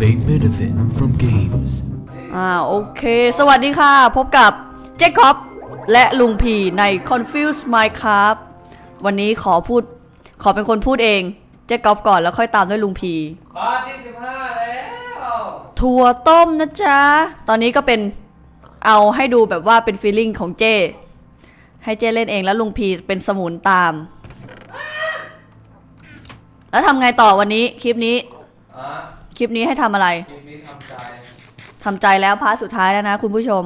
may benefit from games. อ่าโอเค สวัสดีค่ะ พบกับเจคอบและลุงพีใน Confuse Minecraft วันนี้ขอพูด ขอเป็นคนพูดเอง เจคอบก่อนแล้วค่อยตามด้วยลุงพีบาทที่สิบห้าแล้วถั่วต้มนะจ๊ะ ตอนนี้ก็เป็นเอาให้ดูแบบว่าเป็นฟีลลิ่งของเจให้เจเล่นเองแล้วลุงพีเป็นสมุนตาม แล้วทำไงต่อวันนี้คลิปนี้ อะ คลิปนี้ให้ทำอะไร คลิปนี้ทำใจทำใจแล้วพาร์ทสุดท้ายแล้วนะคุณผู้ชม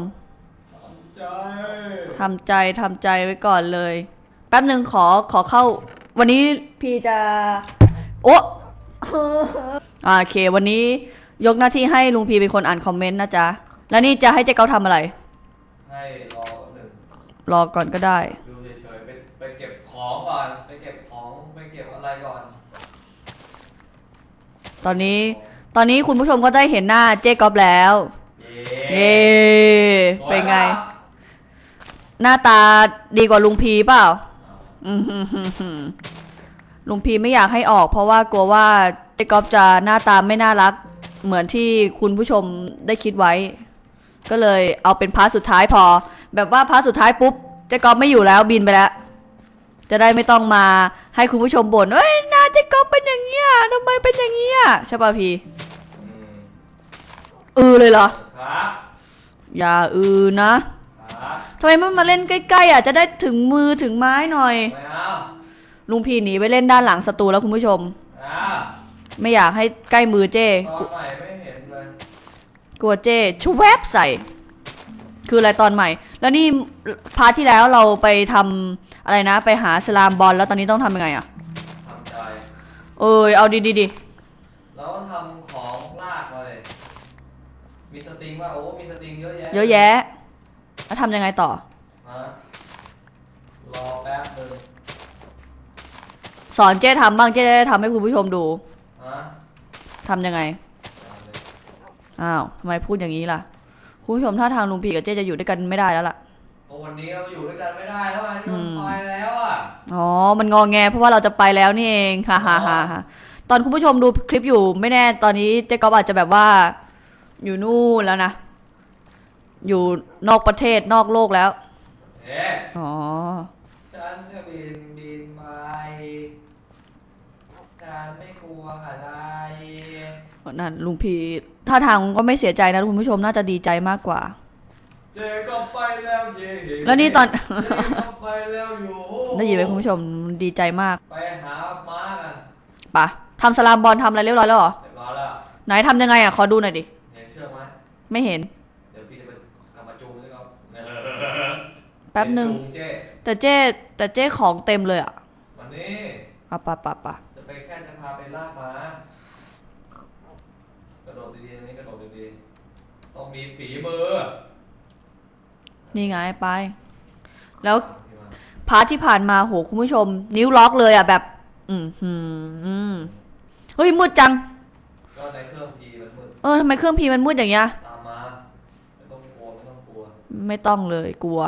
ทำใจทำใจทำใจไว้ก่อนเลย แป๊บหนึ่งขอขอเข้า วันนี้พี่จะ โอ้อ่าโอเค วันนี้ยกหน้าที่ให้ลุงพีเป็นคนอ่านคอมเมนต์นะจ๊ะ แล้วนี่จะให้เจ๊เกาทำอะไร ให้รอหนึ่งรอก่อนก็ได้ ดูเฉยๆไปไปเก็บของก่อน ไปเก็บของ ไปเก็บอะไรก่อน ตอนนี้ ตอนนี้คุณผู้ชมก็ได้เห็นหน้าเจ๊กอบแล้วเย้เย้เป็นไง หน้าตาดีกว่าลุงพีเปล่าอืมฮึ่มฮึ่มฮึ่มลุงพีไม่อยากให้ออก เพราะว่ากลัวว่าเจ๊กอบจะหน้าตาไม่น่ารัก เหมือนที่คุณผู้ชมได้คิดไว้ ก็เลยเอาเป็นพาร์ทสุดท้ายพอ แบบว่าพาร์ทสุดท้ายปุ๊บเจ๊กอบไม่อยู่แล้วบินไปแล้ว จะได้ไม่ต้องมาให้คุณผู้ชมบ่นเอ้ยหน้าเจ๊กอบเป็นอย่างเงี้ยทำไมเป็นอย่างเงี้ยใช่ป่ะพี่อืมเออเลยเหรอครับอย่าอือนะครับทำไมไม่มาเล่นใกล้ๆอะจะได้ถึงมือถึงไม้หน่อยไม่เอาลุงพีหนีไปเล่นด้านหลังศัตรูแล้วคุณผู้ชมอ่าไม่อยากให้ใกล้มือเจ้ตกอนใหม่ไม่เห็นเลยกลัวเจ้ชวบใส่ คืออะไรตอนใหม่ แล้วนี่พาร์ทที่แล้วเราไปทำ อะไรนะ ไปหาสลามบอลแล้วตอนนี้ต้องทำยังไงอะ ทำใจเอ้ยเอาดีๆดิแล้วก็ทำของลากมาเลย มีสตริงว่าโอ้มีสตริงเยอะแยะเยอะแยะ แล้วทำยังไงต่อ ฮะรอแป๊บนึงสอนเจ้ทำบ้างเจ้จะได้ทำให้คุณผู้ชมดูฮะทำยังไงเอาเลยอ้าวทำไมพูดอย่างนี้ล่ะ คุณผู้ชมถ้าทางลุงพีกับเจ้จะอยู่ด้วยกันไม่ได้แล้วล่ะ ก็วันนี้เราอยู่ด้วยกันไม่ได้แล้วไงที่อืมันมไปแล้วอะอ๋อ มันงอแงเพราะว่าเราจะไปแล้วนี่เองฮ่าฮ่าฮ่าฮ่าตอนคุณผู้ชมดูคลิปอยู่ไม่แน่ตอนนี้เจ๊ก๊อฟอาจจะแบบว่า อยู่นู่นแล้วนะ อยู่นอกประเทศนอกโลกแล้ว เอ๊ะอ๋อ ฉันจะบินบินไปฉันไม่กลัวอะไรนั่นลุงพีท่าทางก็ไม่เสียใจนะคุณผู้ชมน่าจะดีใจมากกว่า เจก็ไปแล้วเย่แล้วนี่ตอน เจก็ไปแล้วอยู่ได้ยินไหมคุณผู้ชมดีใจมากไปหาม้ากันปะทำสลามบอลทำอะไรเรียบร้อยแล้วเหรอเรียบร้อยแล้วไหนทำยังไงอะ ขอดูหน่อยดิ เห็นเชือกไหมไม่เห็น เดี๋ยวพี่จะไปกลับมาจูงด้วยครับแป๊บหนึ่ง จูเจ๊แต่เจ๊แต่เจ๊ของเต็มเลยอะวันนี้อะปะปะปะจะไปแค่จะพาไปลากม้ากระโดดดีๆอันนี้กระโดดดีๆต้องมีฝีมือ นี่ไงไป แล้วพาร์ทที่ผ่านมาโหคุณผู้ชม นิ้วล็อกเลยอะแบบ อืมหืมอืมเฮ้ยมืดจัง ก็ในเครื่องพีมันมืดเออทำไมเครื่องพีมันมืดอย่างเงี้ย ตามมาไม่ต้องกลัวไม่ต้องกลัวไม่ต้องเลยกลัว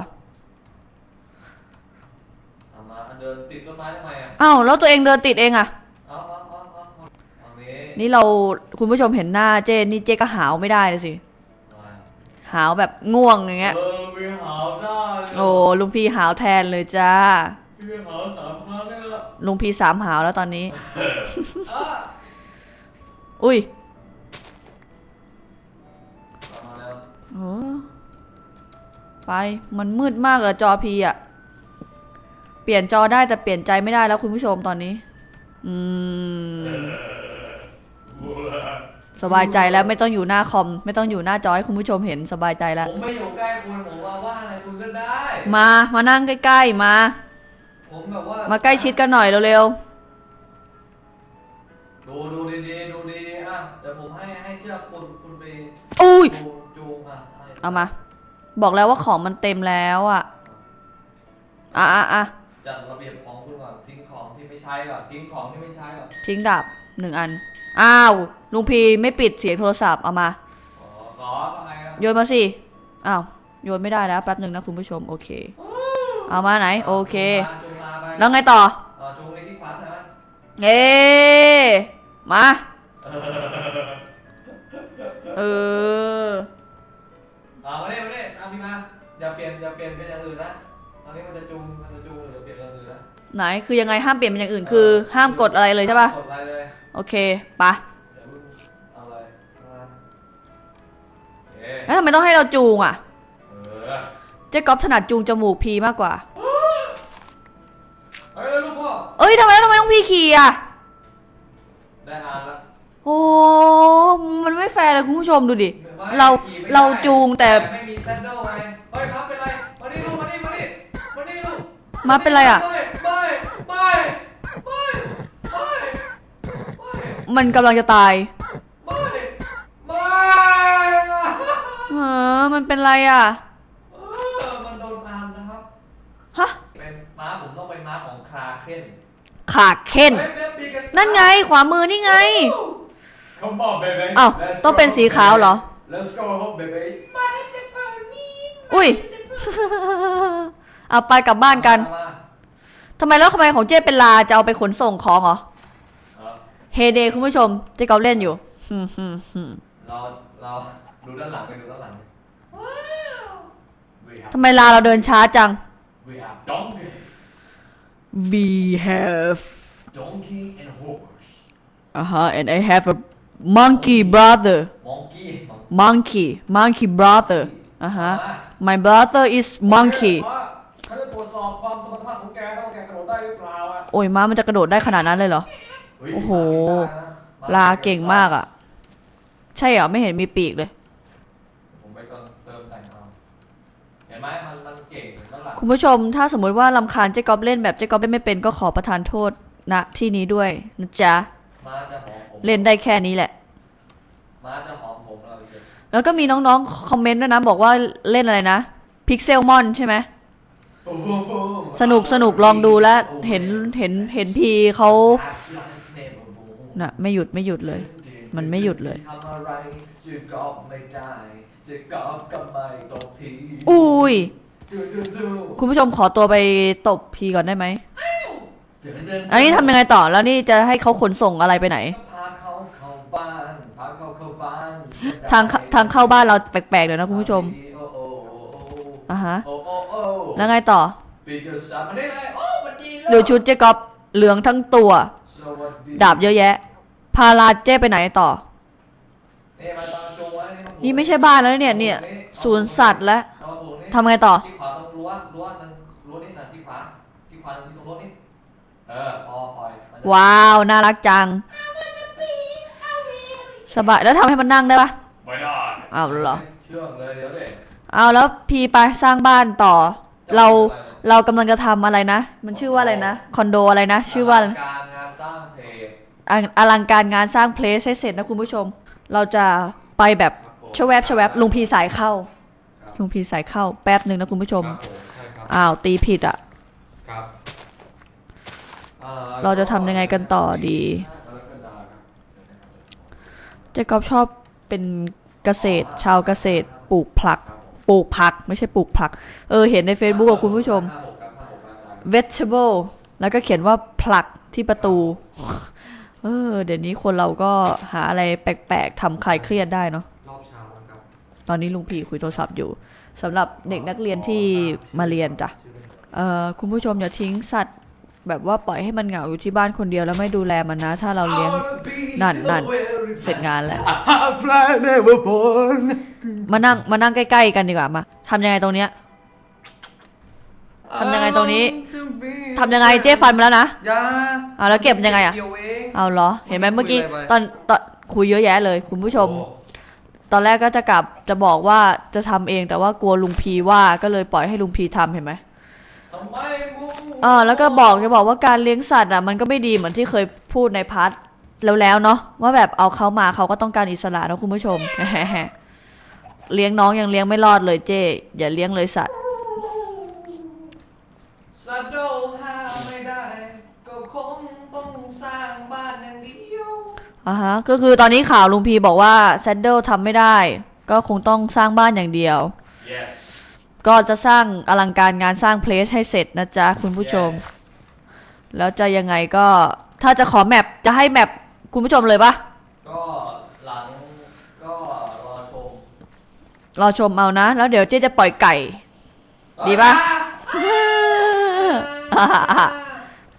ตามมาอันเดินติดต้นไม้ทำไมอะอ้าวแล้วตัวเองเดินติดเองอะ เอาเอาเอาเอาเอาเอานี้นี่เราคุณผู้ชมเห็นหน้าเจ้นี่เจ้ก็หาวไม่ได้เลยสิมา หาวแบบง่วงอย่างเงี้ย เออมีหาวได้เลยโอ้ลุงพีหาวแทนเลยจ้ามีหาวสามครั้งแล้วลุงพีสามหาวแล้วตอนนี้อะอุ้ยตามมาแล้วโอ้ไปมันมืดมากเลยจอพีอะเปลี่ยนจอได้แต่เปลี่ยนใจไม่ได้แล้วคุณผู้ชมตอนนี้ อืม สบายใจแล้วไม่ต้องอยู่หน้าคอม ไม่ต้องอยู่หน้าจอให้คุณผู้ชมเห็นสบายใจแล้ว ผมไม่อยู่ใกล้คุณผมว่าว่าอะไรคุณก็ได้ มามานั่งใกล้ๆมา ผมแบบว่ามาใกล้ชิดกันหน่อยเร็วดูดูดีๆดูดีๆอะเดี๋ยวผมให้ให้เชือกคุณคุณไปๆอุ้ยจูงจูงอะให้เอามา บอกแล้วว่าของมันเต็มแล้วอะอะอะอะจัดระเบียบของคุณก่อนทิ้งของที่ไม่ใช้ก่อนทิ้งของที่ไม่ใช้ก่อนทิ้งดาบ หนึ่งอัน อ้าว ลุงพีไม่ปิดเสียงโทรศัพท์เอามาโยนมาสิ อ้าว โยนไม่ได้แล้วแป๊บหนึ่งนะคุณผู้ชม โอเค เอามาไหน โอเคแล้วไงต่อเอ๊มา เอออ่ามาเร่มาเร่เทำพี่มาอย่าเปลี่ยนอย่าเปลี่ยนเป็นอย่างอื่นนะตอนนี้มันจะจูงมันจะจูงหรือเปลี่ยนเป็นอย่างอื่นนะไหน คือยังไงห้ามเปลี่ยนเป็นอย่างอื่นคือ ห้ามกดอะไรเลยใช่ปะกดอะไรเลย โอเคปะเดี๋ยวมึงเอาเลยมาเอ๊ะแล้วทำไมต้องให้เราจูงอะเออเจ๊ก๊อฟถนัดจูงจมูกพีมากกว่าเฮ้ยแล้วลูกพ่อเอ้ยทำไมทำไมต้องพี่ขี่อะ ได้อ่านละโอ้มันไม่แฟร์เลยคุณผู้ชมดูดิไม่เราขี่ไม่ได้เราจูงแต่ ไม่มีแซนเดิลไงเฮ้ยครับเป็นไร มานี่ลูกมานี่มานี่มานี่ลูกมาเป็นไรอะ ไม่ไม่ไม่ไม่ไม่ไม่มันกำลังจะตายไม่ไม่เออมันเป็นไรอะเออมันโดนอามนะครับ ฮะ เป็นม้าผมต้องเป็นม้าของคราเคนขาเค้นเฮ้ย baby get นั่นไงขวามือนี่ไง Come on baby อ้าว Let's ต้องเป็น go สีขาวเหรอ Let's go home baby มาเด็กเปิดนี่อุ้ย เอาไปกลับบ้านกันมาทำไมแล้วทำไมของเจ๊เป็นลาจะเอาไปขนส่งของเหรอ เอาเฮเดย์คุณผู้ชมเจ๊ก๊อฟเล่นอยู่ฮึมฮึมฮึมเราเราดูด้านหลังไปดูด้านหลัง We have ทำไมลาเราเดินช้าจัง we have donkey We have donkey and horse uh huh and I have a monkey brother monkey monkey monkey brother อะฮะ my brother is monkey เขาจะตรวจสอบความสมรรถภาพของแกนะว่าแกกระโดดได้หรือเปล่าอะโอ้ยม้ามันจะกระโดดได้ขนาดนั้นเลยเหรอเฮ้ย โอ้โหม้ลาเก่งมากอะ ใช่เหรอ ไม่เห็นมีปีกเลย ผมไปเติมเติมแต่งเอาเห็นไหมมันมันเก่งแล้วล่ะคุณผู้ชม ถ้าสมมุติว่าลำคาญเจ๊ก๊อฟเล่นแบบเจ๊ก๊อฟเล่นไม่เป็นก็ขอประทานโทษณที่นี้ด้วยนะจ๊ะม้าจะหอมผมเล่นได้แค่นี้แหละม้าจะหอมผมเราเลยแล้วก็มีน้องๆ คอมเมนต์ด้วยนะ บอกว่าเล่นอะไรนะพิกเซลมอนใช่ไหมปุ๊บปุ๊บปุ๊บสนุกสนุกลองดูแล้วเห็นเห็นเห็นพีเขา น่ะไม่หยุดไม่หยุดเลย มันไม่หยุดเลยทำอะไรจะกอบไม่ได้จะกอบก็ไม่ตกทีอุ้ยจูจูจูคุณผู้ชมขอตัวไปตบพีก่อนได้ไหมเจอเจออันนี้ทำยังไงต่อแล้วนี่จะให้เขาขนส่งอะไรไปไหนก็พาเขาเข้าบ้านพาเขาเข้าบ้านทางทางเข้าบ้านเราแปลกๆเดี๋ยวนะคุณผู้ชมโอ้โอ้โอ้โอ้อะฮะโอ้โอ้โอ้แล้วไงต่อปีกสับมาได้เลยโอ้สวัสดีดูชุดเจ๊ก๊อฟเหลืองทั้งตัวสวัส ดาบเยอะแยะ พาลาเจ๊ไปไหนต่อ นี่ไม่ใช่บ้านแล้วเนี่ยเนี่ยสวนย์สัตว์แล้วทำไงต่อที่ขวาตรงรั้วรั้วนึงรั้วนี่นะที่ขวาที่ขวาที่ตรงรั้วนี่เออพอปล่อยว้าว น่ารักจังสบายแล้วทำให้มันนั่งได้ปะไม่ได้อ้าเหรอเชื่องเลยเดี๋ยวเด็กเอาแล้วพีไปสร้างบ้านต่อ เราเรากำลังจะทำอะไรนะ มันชื่อว่าอะไรนะ คอนโดอะไรนะ ชื่อว่าอะไรนะ สร้างเพจออลังการงานสร้างเพลสให้เสร็จนะคุณผู้ชม เราจะไปแบบครับผมชวแวบชวแวบลุงพีสายเข้า ลุงพีสายเข้าแป๊บหนึ่งนะคุณผู้ชม ครับผมใช่ครับอ้าวตีผิดอะ ครับอ่เราจะทำยังไงกันต่อดี กรกฎาคมครับเจ๊กอบชอบเป็นเกษตร ชาวเกษตรปลูกผักครับผมปลูกผักไม่ใช่ปลูกผัก เออเห็นใน Facebook กับคุณผู้ชม ห้าหกครับห้าหกครับ vegetable แล้วก็เขียนว่าผลักที่ประตู เออ เดี๋ยวนี้คนเราก็หาอะไรแปลกๆทำคลายเครียดได้เนาะ รอบเช้านะครับ ตอนนี้ลุงพีคุยโทรศัพท์อยู่สำหรับเด็กนักเรียนที่มาเรียนจ้ะ เอ่อคุณผู้ชมอย่าทิ้งสัตว์แบบว่าปล่อยให้มันเหงาอยู่ที่บ้านคนเดียวแล้วไม่ดูแลมันนะ ถ้าเราเลี้ยงนั่นนั่นเสร็จงานแล้ว fly never born. มานั่งมานั่งใกล้ๆกันดีกว่ามาทำยังไงตรงเนี้ย ทำยังไงตรงนี้ ทำยังไงเจ๊ฟันมาแล้วนะยาเอาแล้วเก็บยังไงอะเกี่ยวเองเอาเหรอ เห็นไหมเมื่อกี้คุยอะไรไปตอนตอนคุยเยอะแยะเลย คุณผู้ชมโอ้ตอนแรกก็จะกลับจะบอกว่าจะทำเองแต่ว่ากลัวลุงพีว่าก็เลยปล่อยให้ลุงพีทำเห็นไหมทำไมมูอ่าแล้วก็บอกจะบอกว่าการเลี้ยงสัตว์อะมันก็ไม่ดีเหมือนที่เคยพูดในพาร์ทแล้วแล้วเนาะว่าแบบเอาเขามาเขาก็ต้องการอิสระนะคุณผู้ชม เลี้ยงน้องยังเลี้ยงไม่รอดเลยเจ้อย่าเลี้ยงเลยสัตว์ สัตว์โดหาไม่ได้ ก็คงต้องสร้างบ้านอย่างเดียวอ่าฮะก็คือตอนนี้ข่าวลุงพีบอกว่าแซดเดิลทำไม่ได้ ก็คงต้องสร้างบ้านอย่างเดียว yes ก็จะสร้างอลังการงานสร้างเพลสให้เสร็จนะจ๊ะคุณผู้ชม แล้วจะยังไงก็ถ้าจะขอแมปจะให้แมปคุณผู้ชมเลยปะก็หลังก็รอชมรอชมเอานะ แล้วเดี๋ยวเจ๊จะปล่อยไก่เดีปะ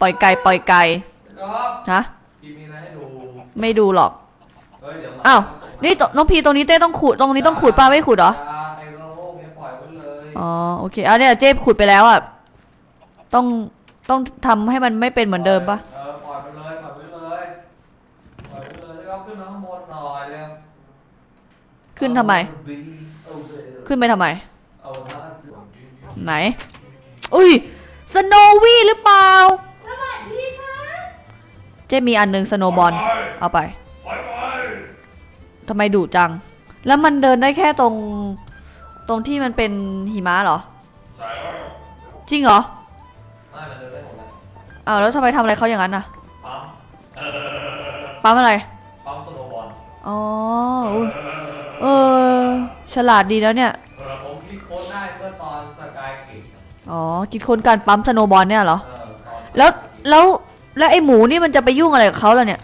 ปล่อยไก่ปล่อยไก่ก็ฮะพี่มีอะไรให้ดูไม่ดูหรอกเฮ้ยเดี๋ยวหมอ้าวตกะนี่ตน้องพีตรงนี้เต้ต้องขุดตรงนี้ต้องขุดป้าไม่ขุดเหรอย่าไอ้โรคเนี่ยปล่อยไว้เลยอ๋อโอเคเอาเนี่ยเจ๊ขุดไปแล้วอะต้องต้องทำให้มันไม่เป็นเหมือนเดิมปะเออปล่อยไปเลยปล่อยไปเลยปล่อยไปเลยแล้วก็ขึ้นมาข้างบนหน่อยเร็วขึ้นทำไมเอาเลยขึ้นไปทำไมเอาละไหน อุ้ย สโนวี่หรือเปล่า สวัสดีค่ะเจ๊มีอันหนึงสโนบอลเอาไปทำไมดุจัง แล้วมันเดินได้แค่ตรง ตรงที่มันเป็นหิมะเหรอจริงเหรอไม่มันเดินได้หมดเลยอ้าวแล้วทำไมทำอะไรเขาอย่างนั้นน่ะปั๊มปั๊มอะไร ปั๊มสโนว์บอลอ๋ออุ๊ยเออ ฉลาดดีแล้วเนี่ย อ๋อคิดคนการปั๊มสโนบอลเนี่ยเหรอเออตอนแล้วแล้วแล้วไอ้หมูนี่มันจะไปยุ่งอะไรกับเขาล่ะเนี่ย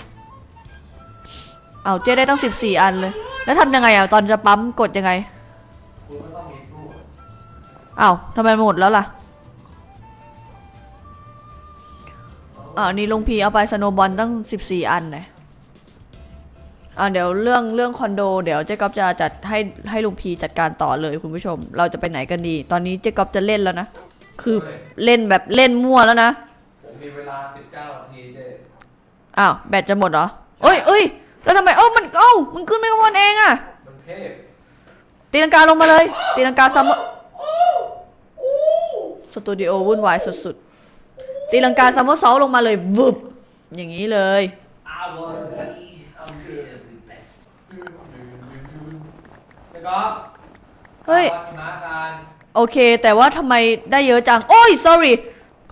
เอาเจ๊ได้ตั้งสิบสี่อันเลย แล้วทำยังไงอะตอนจะปั๊มกดยังไงอ้าวทำไมหมดแล้วล่ะอ่านี่ลุงพีเอาไปสโนบอลตั้งสิบสี่อันเลยอ่าเดี๋ยวเรื่องเรื่องคอนโด เดี๋ยวเจ๊ก๊อฟจะจัดให้ให้ลุงพีจัดการต่อเลยคุณผู้ชม เราจะไปไหนกันดี ตอนนี้เจ๊ก๊อฟจะเล่นแล้วนะ คือเฮ้ยเล่นแบบเล่นมั่วแล้วนะ ผมมีเวลา 19นาทีเจ๊อ้าวแบตจะหมดเหรอเอ้ยเอ้ยแล้วทำไมเอ้ามันเอ้ามันขึ้นไม่ข้างบนเองอะมันเทพตีลังกาลงมาเลยตีลังกาซัมเมอร์สตูดิโอวุ่นวายสุดๆตีลังกาซัมเมอร์ซอลลงมาเลยวึบอย่างนี้เลย I will be a very best แล้วก็เฮ้ยวัฒนาการ โอเค แต่ว่าทำไมได้เยอะจัง โอ้ย sorry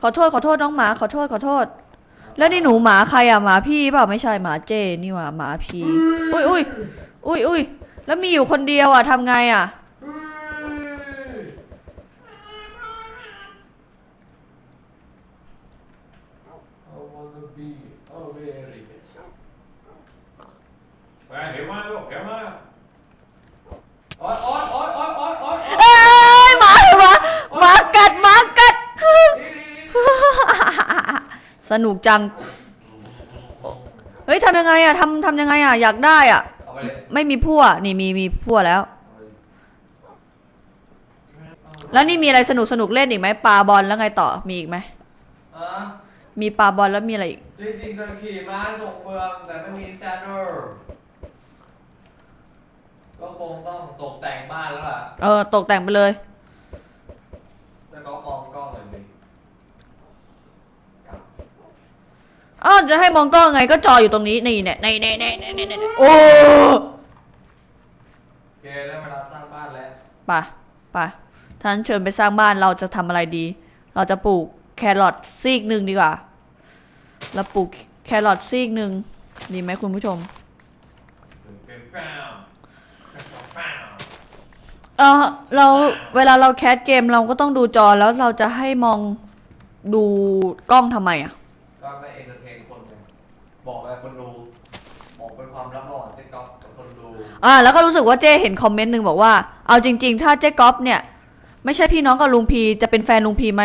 ขอโทษขอโทษน้องหมาขอโทษขอโทษ แล้วนี่หนูหมาใครอะหมาพี่เปล่าไม่ใช่หมาเจนี่หว่าหมาพี่อุ้ยอุ้ยอุ้ยอุ้ยแล้วมีอยู่คนเดียวอะทำไงอะ I wanna be a very best ไปเห็นมาลูกเห็นมาออ๊ยโอ๊ยโอ๊ย สนุกจัง เฮ้ยทำยังไงอะทำทำยังไงอะอยากได้อะเอาไปเลยไม่มีพั่วนี่มีมีพั่วแล้วเอาไปเลยแล้วนี่มีอะไรสนุกสนุกเล่นอีกไหมปลาบอลแล้วไงต่อมีอีกไหมอะมีปลาบอลแล้วมีอะไรอีกจริงๆจะขี่ม้าส่งเมืองแต่ไม่มีแซดเดอร์ก็คงต้องตกแต่งบ้านแล้วล่ะ เออตกแต่งไปเลย แล้วก็มองกล้องเลยดิ อ้าวจะให้มองกล้องไงก็จออยู่ตรงนี้นี่เนี่ยในในในในในในโอ้โอเคได้เวลาสร้างบ้านแล้วไป่ะป่ะท่านเชิญไปสร้างบ้านเราจะทำอะไรดี เราจะปลูกแครอทซีกหนึ่งดีกว่าเราปลูกแครอทซีกหนึ่งดีไหมคุณผู้ชมเป็นแป้วแป้วเออเราเวลาเราแคสเกมเราก็ต้องดูจอแล้วเราจะให้มองดูกล้องทำไมอะ ก็ไม่ บอกอะไรคนดูบอกเป็นความลับระหว่างเจ๊ก๊อฟกับคนดูอ่าแล้วก็รู้สึกว่าเจ้เห็นคอมเมนต์หนึ่งบอกว่า เอาจริง ๆ ถ้าเจ๊ก๊อฟเนี่ย ไม่ใช่พี่น้องกับลุงพีจะเป็นแฟนลุงพีไหม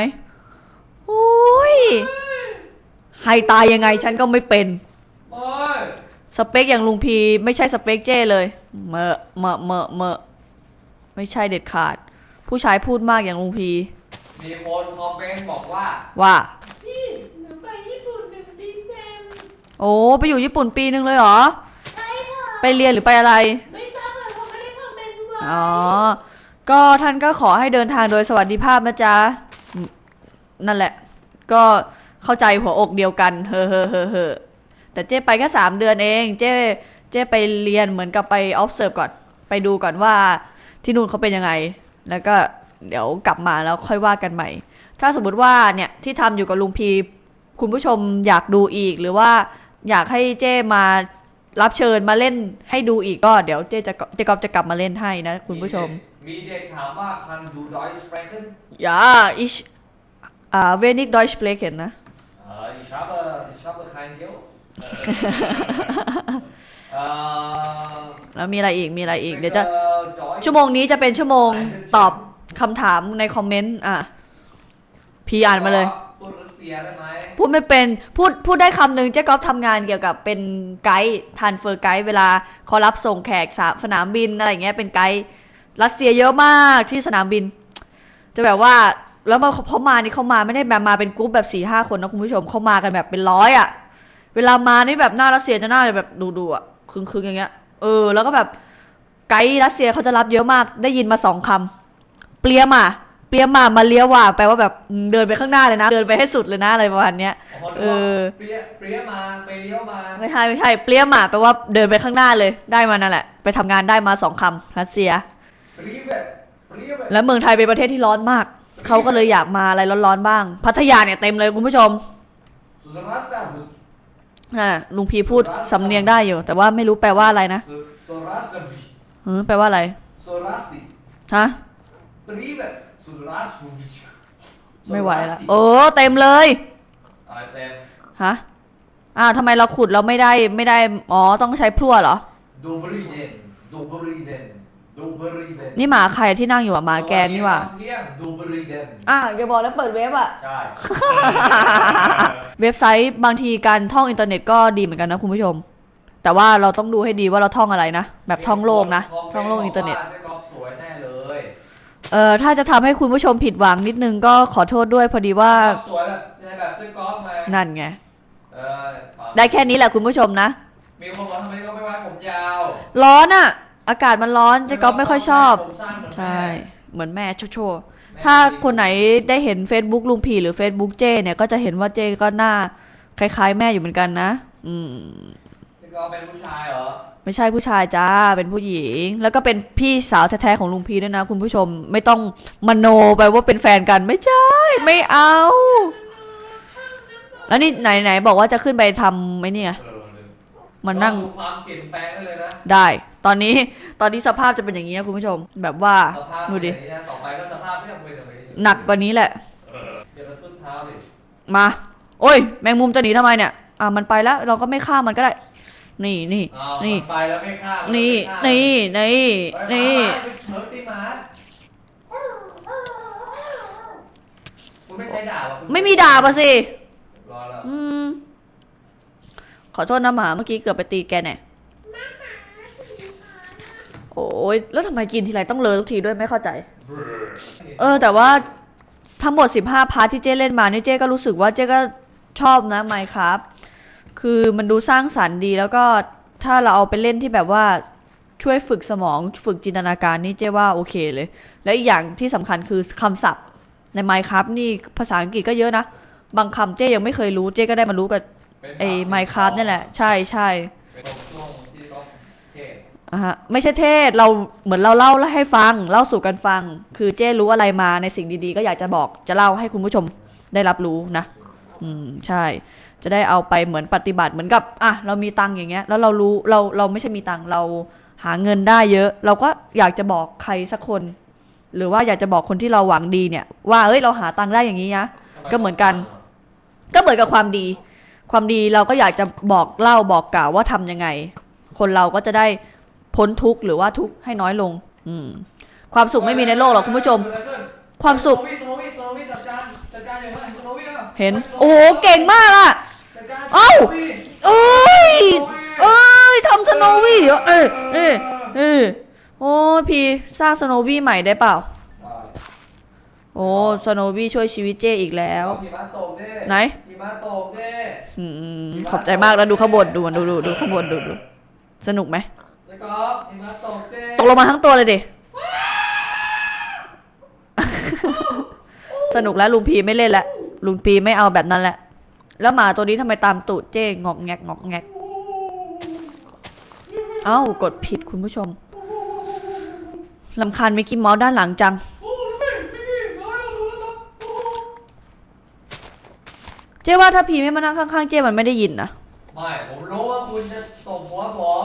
โอ้ยให้ตายยังไงฉันก็ไม่เป็นไม่สเปคอย่างลุงพีไม่ใช่สเปคเจ้เลยเมอะเมอะเมอะเมอะไม่ใช่เด็ดขาด ผู้ชายพูดมากอย่างลุงพี มีคนคอมเมนต์บอกว่า ว่า พี่หนูไปญี่ปุ่นหนึ่งปีเต็ม โอ้ไปอยู่ญี่ปุ่นปีนึงเลยเหรอ ใช่ค่ะไปเรียนหรือไปอะไร ไม่ทราบเลยเพราะไม่ได้คอมเมนต์ไว้อ๋อ ก็ท่านก็ขอให้เดินทางโดยสวัสดิภาพนะจ๊ะอืมนั่นแหละ ก็เข้าใจหัวอกเดียวกัน เฮ้อเฮ้อเฮ้อเฮ้อแต่เจ๊ไปแค่สามเดือนเอง เจ๊ เจ๊ไปเรียนเหมือนกับไป observe ก่อน ไปดูก่อนว่าที่นู่นเขาเป็นยังไง แล้วก็เดี๋ยวกลับมาแล้วค่อยว่ากันใหม่ ถ้าสมมติว่าเนี่ยที่ทำอยู่กับลุงพี คุณผู้ชมอยากดูอีกหรือว่า อยากให้เจ้มารับเชิญมาเล่นให้ดูอีกก็เดี๋ยวเจ๊จะเจ๊กอบจะกลับมาเล่นให้นะคุณผู้ชม มีเด็กถามว่าคันดูดอยสเปรเซน Ja, ich uh, wenig Deutsch sprechen นะเออ ich habe ich habe kein Geld เออแล้วมีอะไรอีกมีอะไรอีกเดี๋ยวจะ Deutsch ชั่วโมงนี้จะเป็นชั่วโมงตอบคำถามในคอมเมนต์อะ พี่อ่านมาเลย พูดรัสเซียได้ไหมพูดไม่เป็นพูดพูดได้คำหนึ่งเจ๊ก๊อฟทำงานเกี่ยวกับเป็นไกด์ทานเฟอร์ไกด์เวลาเขารับส่งแขกสาสนามบินอะไรอย่างเงี้ยเป็นไกด์รัสเซียเยอะมากที่สนามบิน จะแบบว่าแล้วมาเขามานี่เขามาไม่ได้แบบมาเป็นกรุ๊ปแบบสี่ห้าคนนะคุณผู้ชมเขามากันแบบเป็นร้อยอะเวลามานี่แบบหน้ารัสเซียจะหน้าแบบดูดูๆอะคึงคึงๆอย่างเงี้ยเออแล้วก็แบบไกด์รัสเซียเขาจะรับเยอะมากได้ยินมาสองคำเปรียมา เปรียมามาเลี้ยวว่าแปลว่าแบบอืมเดินไปข้างหน้าเลยนะ เดินไปให้สุดเลยนะอะไรประมาณเนี้ยพอดูเอว่าอเปรี้ยเปรี้ยมาไปเลี้ยวมา ไม่ใช่ไม่ใช่เปรี้ยหมาแปลว่าเดินไปข้างหน้าเลยได้มานั่นแหละ ไปทำงานได้มาสองคำรัสเซียเปรี้ยแบบเปรี้ยแบบแล้วเมืองไทยเป็นประเทศที่ร้อนมาก เขาก็เลยอยากมาอะไรร้อนๆบ้าง พัทยาเนี่ยเต็มเลยคุณผู้ชมสุสรัสตาสุน่ะลุงพีพูดสำเนียงได้อยู่ แต่ว่าไม่รู้แปลว่าอะไรนะสุสุรัสตาบิเออแปลว่าอะไรสุรัสติฮะ เปรี้ยแบบสุรัสบิไม่ไหวละโอ้เต็มเลยอะไรเต็มฮะอ้าวทำไมเราขุดเราไม่ได้ไม่ได้อ๋อต้องใช้พลั่วเหรอดูบริเดนดูบริเดนดูบริเดนนี่หมาใครที่นั่งอยู่อะหมาแกนี่หว่าเที่ยงดูบริเดนอะแกบอกแล้วเปิดเว็บอะใช่เว็บไซต์บางทีการท่องอินเทอร์เน็ตก็ดีเหมือนกันนะคุณผู้ชม แต่ว่าเราต้องดูให้ดีว่าเราท่องอะไรนะแบบท่องโลกนะท่องโลกอินเทอร์เน็ต เจ๊ก๊อฟสวยแน่เลย เอ่อถ้าจะทำให้คุณผู้ชมผิดหวังนิดนึงก็ขอโทษด้วยพอดีว่าก๊อฟสวยแบบในแบบเจ๊ก๊อฟไงนั่นไง เออได้แค่นี้แหละคุณผู้ชมนะ มีคนบอกทำไมก็ไม่ไว้ผมยาวร้อนอะอากาศมันร้อนเจ๊ก๊อฟไม่ค่อยชอบ ผมสั้นเหมือนแม่ใช่ เหมือนแม่โชว์แม่ๆถ้าคนไหนได้เห็น Facebook ลุงพีหรือ Facebook เจ้เนี่ย ก็จะเห็นว่าเจ้ก็หน้า คล้ายๆ แม่อยู่เหมือนกันนะ อืม เจ๊ก๊อฟเป็นผู้ชายเหรอ ไม่ใช่ผู้ชายจ้า เป็นผู้หญิง แล้วก็เป็นพี่สาวแท้ๆของลุงพีด้วยนะ คุณผู้ชม ไม่ต้องมโนไปว่าเป็นแฟนกัน ไม่ใช่ ไม่เอา แล้วนี่ไหนไหนบอกว่าจะขึ้นไปทำไอ้นี่ไงเออลืมมานั่งดูความเปลี่ยนแปลงได้เลยนะได้ ตอนนี้ ตอนนี้สภาพจะเป็นอย่างนี้นะคุณผู้ชม แบบว่า สภาพดูดิ เป็นอย่างนี้นะต่อไปก็สภาพไม่ต้องเป็นแบบนี้หนักกว่านี้แหละเดี๋ยวมันทุ่นเท้าดิมา โอ้ย แมงมุมจะหนีทำไมเนี่ย อะ มันไปแล้ว เราก็ไม่ฆ่ามันก็ได้ นี่นี่อ้าวนี่ ไปแล้วไม่ฆ่ามันี่ไม่ฆ่านี่นี่ไปนี่หมาหมาไปเถิดดิหมาคุณไม่ใช้ดาบเหรอคุณไม่มีดาบอะสิ รอแล้วอืม ขอโทษนะหมาเมื่อกี้เกือบไปตีแกแน่โอ้ยแล้วทำไมกินทีไรต้องเลอทุกทีด้วยไม่เข้าใจ เออ แต่ว่าทั้งหมด 15 พาร์ทที่เจ้เล่นมานี่เจ้ก็รู้สึกว่าเจ้ก็ชอบนะไมครับ คือมันดูสร้างสรรค์ดีแล้วก็ถ้าเราเอาไปเล่นที่แบบว่าช่วยฝึกสมองฝึกจินตนาการนี่เจ้ว่าโอเคเลย และอีกอย่างที่สำคัญคือคำศัพท์ในไมครับนี่ภาษาอังกฤษก็เยอะนะ บางคำเจ้ยังไม่เคยรู้เจ้ก็ได้มารู้กับเป็นไอ้ไมครับนี่แหละ ใช่ใช่เป็นช่วงที่ต้องเทศอะฮะไม่ใช่เทศเราเหมือนเราเล่าให้ฟัง เล่าสู่กันฟัง คือเจ้รู้อะไรมาในสิ่งดีๆ ก็อยากจะบอกจะเล่าให้คุณผู้ชมได้รับรู้นะ อืมใช่ จะได้เอาไปเหมือนปฏิบัติเหมือนกับอะเรามีตังค์อย่างเงี้ยแล้วเรารู้เราเราไม่ใช่มีตังค์เราหาเงินได้เยอะ เราก็อยากจะบอกใครสักคน หรือว่าอยากจะบอกคนที่เราหวังดีเนี่ยว่าเอ้ยเราหาตังค์ได้อย่างนี้นะก็เหมือนกัน ก็เหมือนกับความดี ความดีเราก็อยากจะบอกเล่าบอกกล่าวว่าทำยังไง คนเราก็จะได้พ้นทุกข์หรือว่าทุกข์ให้น้อยลง อืม ความสุขไม่มีในโลกหรอกคุณผู้ชม ความสุขสโนวี่สโนวี่สโนวี่จัดการจัดการอย่างไรสโนวี่อะเห็น โอ้โห เก่งมากอะจัดการ เอ้าสโนวี่เอ้ยเอ้ยทำสโนวี่เหรอเออเออเออโอ้ยพี่สร้างสโนวี่ใหม่ได้เปล่า โอ้สโนวี่ช่วยชีวิตเจอีกแล้วหิมะตกเด้ไหนหิมะตกเด้อืมขอบใจมากแล้วดูข้างบนดูมันดูดูดูข้างบนดูดูสนุกไหมแล้วก็หิมะตกเด้ตกลงมาทั้งตัวเลยดิสนุกแล้วลุงพีไม่เล่นแล้วลุงพีไม่เอาแบบนั้นแหละ แล้วหมาตัวนี้ทำไมตามตูดเจ้งอกแงกงอกแงก เอ้ากดผิดคุณผู้ชมลำคาญมิกกี้เมาส์ด้านหลังจัง เจ้ว่าถ้าพีไม่มานั่งข้างๆเจ้มันไม่ได้ยินนะ ไม่ ผมรู้ว่าคุณจะตบหัวผม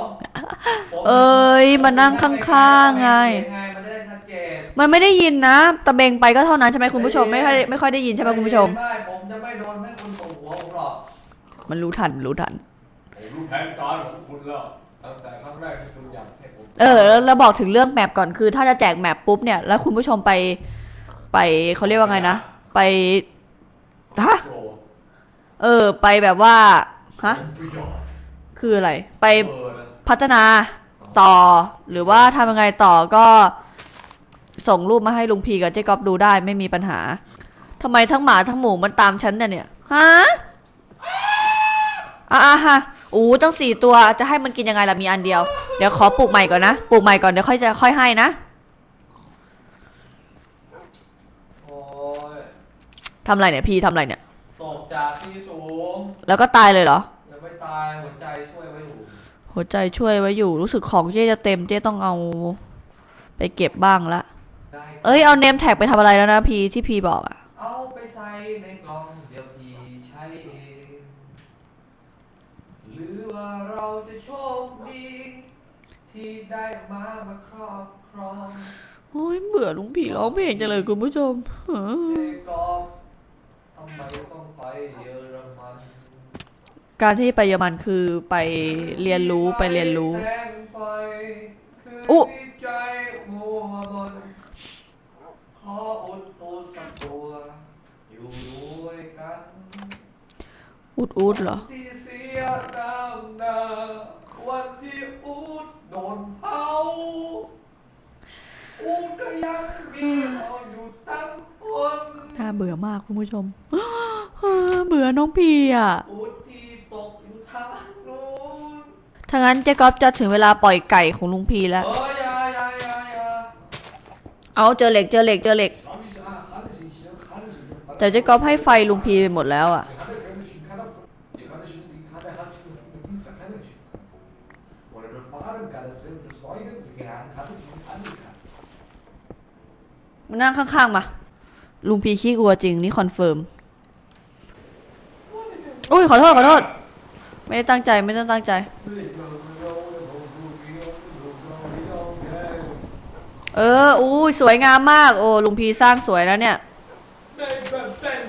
ผมเอ้ยมานั่งข้างๆไงไงมันจะได้ชัดเจนมันไม่ได้ยินนะ ตะเบงไปก็เท่านั้นใช่ไหมคุณผู้ชม ไม่ค่อยไม่ค่อยได้ยินใช่ไหมคุณผู้ชม ไม่ผมจะไม่โดนให้คุณตบ หัวผมหรอกมันรู้ทันรู้ทัน ผมรู้แผนการของคุณแล้ว ตั้งแต่ครั้งแรกที่คุณอยากให้ผมเออแล้วแล้วบอกถึงเรื่องแมปก่อนคือ ถ้าจะแจกแมปปุ๊บเนี่ยแล้วคุณผู้ชมไป ไปเขาเรียกว่าไงนะ ไปฮะโอ้เออ ไปแบบว่าฮะประโยชน์คืออะไร ไปเออนะพัฒนาต่อ หรือว่าทำยังไงต่อก็ ส่งรูปมาให้ลุงพีกับเจ๊ก๊อฟดูได้ไม่มีปัญหาทำไมทั้งหมาทั้งหมูมันตามฉันเนี่ยเนี่ย ฮะอะอะฮะอู้ต้องสี่ตัวจะให้มันกินยังไงล่ะมีอันเดียว เดี๋ยวขอปลูกใหม่ก่อนนะปลูกใหม่ก่อนเดี๋ยวค่อยจะค่อยให้นะโอ้ยทำอะไรเนี่ยพี่ทำอะไรเนี่ยตกจากที่สูงแล้วก็ตายเลยเหรอยังไม่ตายหัวใจช่วยไว้อยู่หัวใจช่วยไว้อยู่รู้สึกของเจ๊จะเต็มเจ๊ต้องเอา ไปเก็บบ้างละได้เอ้ยเอาเนมแท็กไปทำอะไรแล้วนะพีที่พีบอกอะเอาไปใส่ในกล่องเดี๋ยวพี่ใช้เองหรือ ว่าเราจะโชคดี ที่ได้มามาครอบครองโอ้ยเบื่อลุงผีร้องเพลงจังเลยคุณผู้ชมเออเด็กกอบทำไมต้องไปเยอรมันการที่ไปเยอรมันคือไปเรียนรู้ไปเรียนรู้ แสงไฟคืออุ๊ ที่ใจมัวมนขออุดอุดสักตัว อยู่ด้วยกัน อุดอุดเหรอวันที่เสี ยน้ำหน้าวันที่อูดโดนเผาอูดก็ยังมีเราอยู่ตั้งคนน่าเบื่อมากคุณผู้ชมเออเบื่อน้องพีอะ อูดที่ตกอยู่ทางนู้นถ้างั้นเจ๊ก๊อฟจะถึงเวลาปล่อยไก่ของลุงพีแล้ว เอออย่าอย่าอย่าอย่าเอาเจอเหล็กเจอเหล็กเจอเหล็ก แต่เจ๊ก๊อฟให้ไฟลุงพีไปหมดแล้วอะ มานั่งข้างๆมา ลุงพีขี้กลัวจริงนี่คอนเฟิร์ม อุ้ยขอโทษขอโทษ ไม่ได้ตั้งใจไม่ได้ตั้งใจ เอออู้ยสวยงามมาก โอ้ลุงพีสร้างสวยแล้วเนี่ย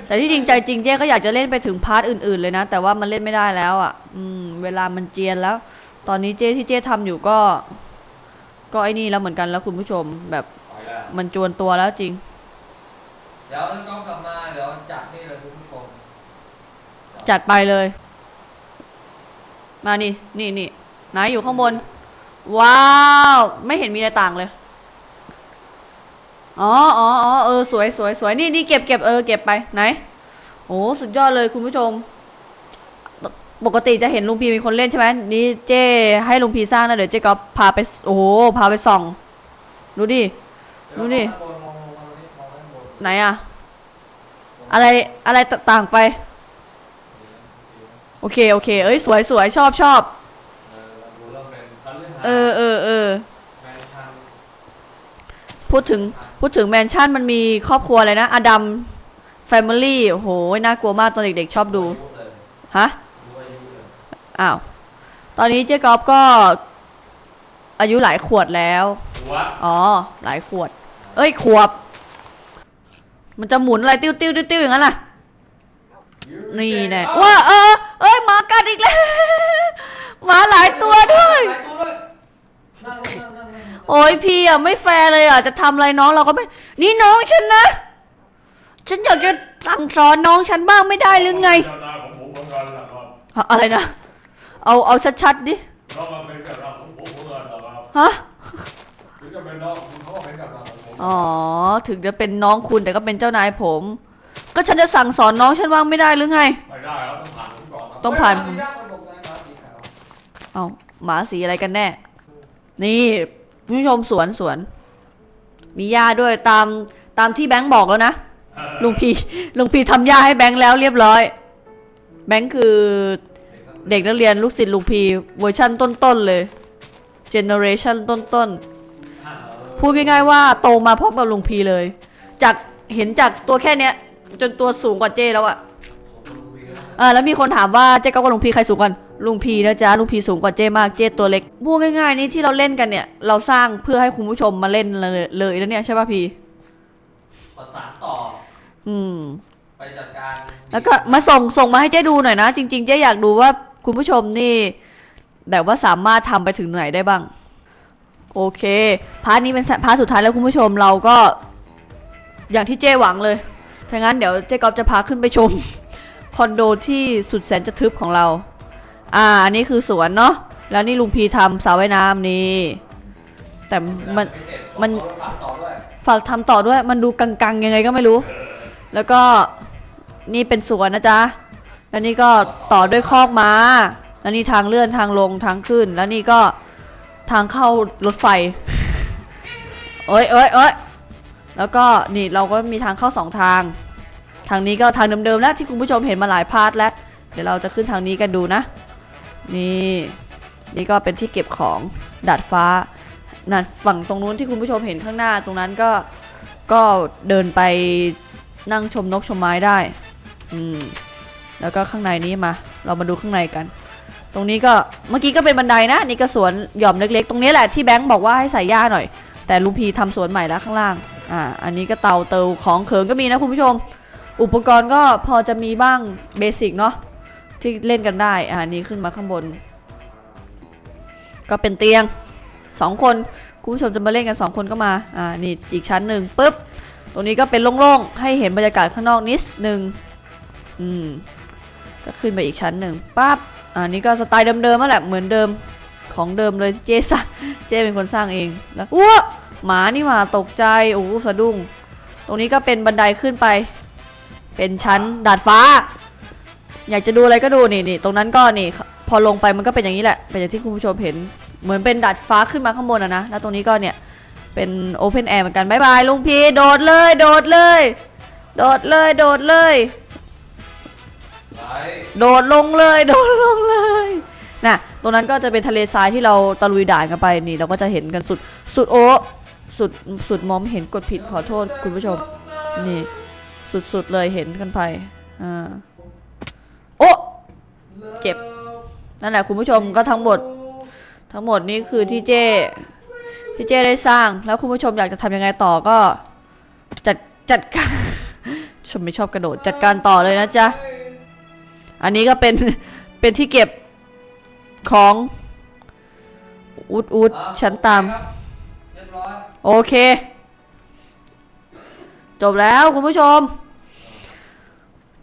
แต่ที่จริงใจจริงเจ๊ก็อยากจะเล่นไปถึงพาร์ทอื่นๆเลยนะ แต่ว่ามันเล่นไม่ได้แล้วอะ อืม เวลามันเจียนแล้ว ตอนนี้เจ๊ที่เจ๊ทำอยู่ก็ ก็ไอ้นี่แล้วเหมือนกันแล้วคุณผู้ชมแบบ มันจวนตัวแล้วจริง เดี๋ยวก็กลับมาเดี๋ยวจัดนี่เลยคุณผู้ชมจัดไปเลย มานี่นี่นี่ไหนอยู่ข้างบน ว้าว ไม่เห็นมีอะไรต่างเลย อ๋ออ๋ออ๋อเออสวยสวยสวยนี่นี่เก็บเก็บเออเก็บไปไหนโอ้สุดยอดเลยคุณผู้ชม ปกติจะเห็นลุงพีเป็นคนเล่นใช่ไหมนี่เจ้ให้ลุงพีสร้างนะเดี๋ยวเจ๊ก็พาไปโอ้โหพาไปส่อง ดูดิ ดูดิมองข้างบนมองลงมาตรงนี้มองข้างบนไหนอะอะไรอะไรต่างไป โอเค โอเค เอ้ย สวยสวยชอบชอบเออเออเออพูดถึงพูดถึงแมนชั่นมันมีครอบครัวอะไรนะ อดัมแฟมิลี่โอ้โห น่ากลัวมากตอนเด็กๆชอบดู ฮะ อ้าว ตอนนี้เจ๊กอฟก็อายุหลายขวดแล้ว หัวอ๋อ หลายขวด เอ้ยขวบ มันจะหมุนอะไรติ้วติ้วติ้วติ้วอย่างนั้นล่ะ นี่แน่เอ้าว่าเออเอ้ยหมากัดอีกแล้วหมาหลายตัวด้วยหลายตัวด้วยนั่งลงนั่งนั่งนั่งโอ้ยพี่อะไม่แฟร์เลยอะจะทำอะไรน้องเราก็ไม่ นี่น้องฉันนะ ฉันอยากจะสั่งสอนน้องฉันบ้างไม่ได้หรือไงเจ้านายของผมเหมือนกันแหละครับฮะอะไรนะ เอาเอาชัดๆดิน้องก็เป็นกับเราของผมเหมือนกันแหละครับฮะ หรือจะเป็นน้องคุณเขาก็เป็นกับเราของผมอ๋อ ถึงจะเป็นน้องคุณแต่ก็เป็นเจ้านายผม ก็ฉันจะสั่งสอนน้องฉันบ้างไม่ได้หรือไง ไม่ได้ครับต้องผ่านผมก่อนครับต้องผ่าน เฮ้ยมสีดำมันตกใจมาสีขาวเอาหมาสีอะไรกันแน่ นี่คุณผู้ชมสวนสวน มีหญ้าด้วยตามตามที่แบงค์บอกแล้วนะ ลุงพีลุงพีทำหญ้าให้แบงค์แล้วเรียบร้อย แบงค์คือเด็กนักเรียนลูกศิษย์ลุงพีเวอร์ชั่นต้นๆเลย เจเนอเรชันต้นๆ พูดง่ายๆว่าโตมาพร้อมกับลุงพีเลย จากเห็นจากตัวแค่เนี้ย จนตัวสูงกว่าเจ้แล้วอะเออแล้วมีคนถามว่าเจ๊กับลุงพีใครสูงกว่าลุงพีนะจ๊ะลุงพีสูงกว่าเจ้มากเจ้ตัวเล็กพูดง่ายๆนี่ที่เราเล่นกันเนี่ย เราสร้างเพื่อให้คุณผู้ชมมาเล่นเลยเลยแล้วเนี่ยใช่ป่ะพีประสานต่อ อืม ไปจัดการ แล้วก็มาส่งส่งมาให้เจ๊ดูหน่อยนะ จริง ๆ เจ๊อยากดูว่าคุณผู้ชมนี่ แบบว่าสามารถทำไปถึงไหนได้บ้าง โอเค พาร์ทนี้เป็นพาร์ทสุดท้ายแล้วคุณผู้ชมเราก็ อย่างที่เจ้หวังเลยถ้างั้นเดี๋ยวเจ๊กอบจะพาขึ้นไปชมคอนโดที่สุดแสนจะทึบของเรา อ่า อันนี้คือสวนเนาะ แล้วนี่ลุงพีทำสระว่ายน้ำนี่ แต่มันมันฝากต่อด้วยฝากทำต่อด้วย มันดูกังๆยังไงก็ไม่รู้ แล้วก็นี่เป็นสวนนะจ๊ะ แล้วนี่ก็ต่อด้วยคอกม้า แล้วนี่ทางเลื่อนทางลงทางขึ้น แล้วนี่ก็ ทางเข้ารถไฟ เอ้ยเอ้ยเอ้ยแล้วก็นี่เราก็มีทางเข้าสองทาง ทางนี้ก็ทางเดิมๆแล้วที่คุณผู้ชมเห็นมาหลายพาร์ทแล้ว เดี๋ยวเราจะขึ้นทางนี้กันดูนะ นี่นี่ก็เป็นที่เก็บของดาดฟ้านั่นฝั่งตรงนู้นที่คุณผู้ชมเห็นข้างหน้าตรงนั้นก็ก็เดินไปนั่งชมนกชมไม้ได้ อืม แล้วก็ข้างในนี้มา เรามาดูข้างในกัน ตรงนี้ก็เมื่อกี้ก็เป็นบันไดนะนี่ก็สวนหย่อมเล็กๆ ตรงนี้แหละที่แบงค์บอกว่าให้ใส่หญ้าหน่อย แต่ลุงพีทำสวนใหม่แล้วข้างล่างอ่าอันนี้ก็เตาเตาของเขิงก็มีนะคุณผู้ชม อุปกรณ์ก็พอจะมีบ้างเบสิกเนาะที่เล่นกันได้อ่านี่ขึ้นมาข้างบน ก็เป็นเตียงสองคนคุณผู้ชมจะมาเล่นกันสองคนก็มาอ่านี่อีกชั้นหนึ่งปุ๊บตรงนี้ก็เป็นโล่งๆให้เห็นบรรยากาศข้างนอกนิดนึงอืมก็ขึ้นไปอีกชั้นหนึ่งปั๊บ อ่านี่ก็สไตล์เดิมๆนั่นแหละเหมือนเดิมของเดิมเลยเจสร้างเจเป็นคนสร้างเองแล้วอ้วหมานี่หมาตกใจโอ้โหสะดุ้ง ตรงนี้ก็เป็นบันไดขึ้นไป เป็นชั้นดาดฟ้า อยากจะดูอะไรก็ดูนี่นี่ตรงนั้นก็นี่พอลงไปมันก็เป็นอย่างนี้แหละ เป็นอย่างที่คุณผู้ชมเห็น เหมือนเป็นดาดฟ้าขึ้นมาข้างบนอะนะ แล้วตรงนี้ก็เนี่ย เป็นโอเพนแอร์เหมือนกันบายบายลุงพีโดดเลย โดดเลย โดดเลย โดดเลย โดดลงเลยโดดลงเลยน่ะตรงนั้นก็จะเป็นทะเลทรายที่เราตะลุยด่านกันไปนี่ เราก็จะเห็นกันสุดสุดโอ้สุดสุดมองไม่เห็นกดผิดขอโทษคุณผู้ชม นี่สุดๆเลยเห็นกันไปอ่าโอ้เจ็บนั่นแหละคุณผู้ชมก็ทั้งหมด ทั้งหมดนี้คือที่เจ้ที่เจ้ได้สร้าง แล้วคุณผู้ชมอยากจะทำยังไงต่อก็จัดจัดการชมไม่ชอบกระโดดจัดการต่อเลยนะจ๊ะ อันนี้ก็เป็น เป็นที่เก็บของอุดอุดอะชั้นตามโอเคครับเรียบร้อยโอเค จบแล้วคุณผู้ชม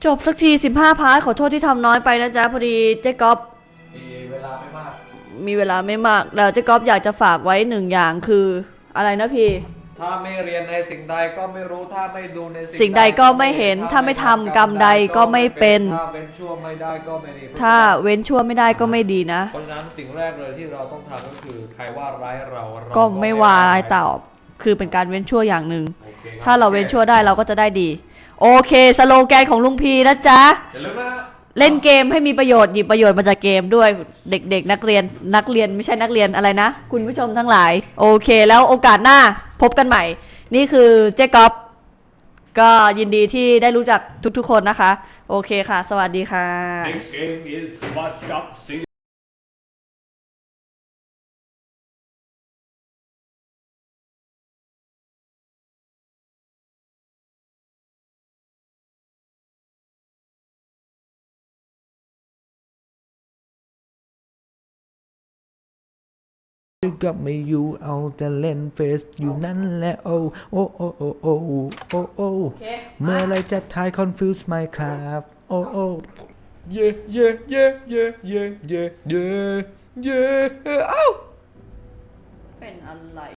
จบสักที 15 พาร์ทขอโทษที่ทำน้อยไปนะจ๊ะ พอดีเจ๊ก๊อฟมีเวลาไม่มาก มีเวลาไม่มาก แล้วเจ๊ก๊อฟอยากจะฝากไว้หนึ่งอย่างคืออะไรนะพี่ ถ้าไม่เรียนในสิ่งใดก็ไม่รู้ถ้าไม่ดูในสิ่งใดก็ไม่เห็นถ้าไม่ทำกรรมใดก็ไม่เป็น ถ้าเป็นชั่วไม่ได้ก็ไม่ดีถ้าเว้นชั่วไม่ได้ก็ไม่ดีนะ เพราะฉะนั้นสิ่งแรกเลยที่เราต้องทำก็คือใครว่าร้ายเราเราก็ไม่วายตอบคือเป็นการเว้นชั่วอย่างหนึ่งโอคคบถ้าเราเว้นชั่วได้เราก็จะได้ดี โอเค สโลแกนของลุงพีนะจ๊ะอย่าลืมนะฮะ เล่นเกมให้มีประโยชน์หยิบประโยชน์มาจากเกมด้วยเด็กๆ นักเรียนนักเรียนไม่ใช่นักเรียนอะไรนะ คุณผู้ชมทั้งหลาย โอเค แล้วโอกาสหน้าพบกันใหม่ นี่คือเจ๊ก๊อฟก็ยินดีที่ได้รู้จักทุกๆคนนะคะ โอเคค่ะ สวัสดีค่ะ This game is much up. See ก็ไม่อยู่เอาแต่เล่นเฟซอยู่นั่นแหละโอ้โอ้โอ้โอ้โอ้โอ้โอ้เมื่อไรจะทาย confuse Minecraft โอ้โอ้เย่เย่เย่เย่เย่เย่เย่เย่เอ้าเป็นอะไร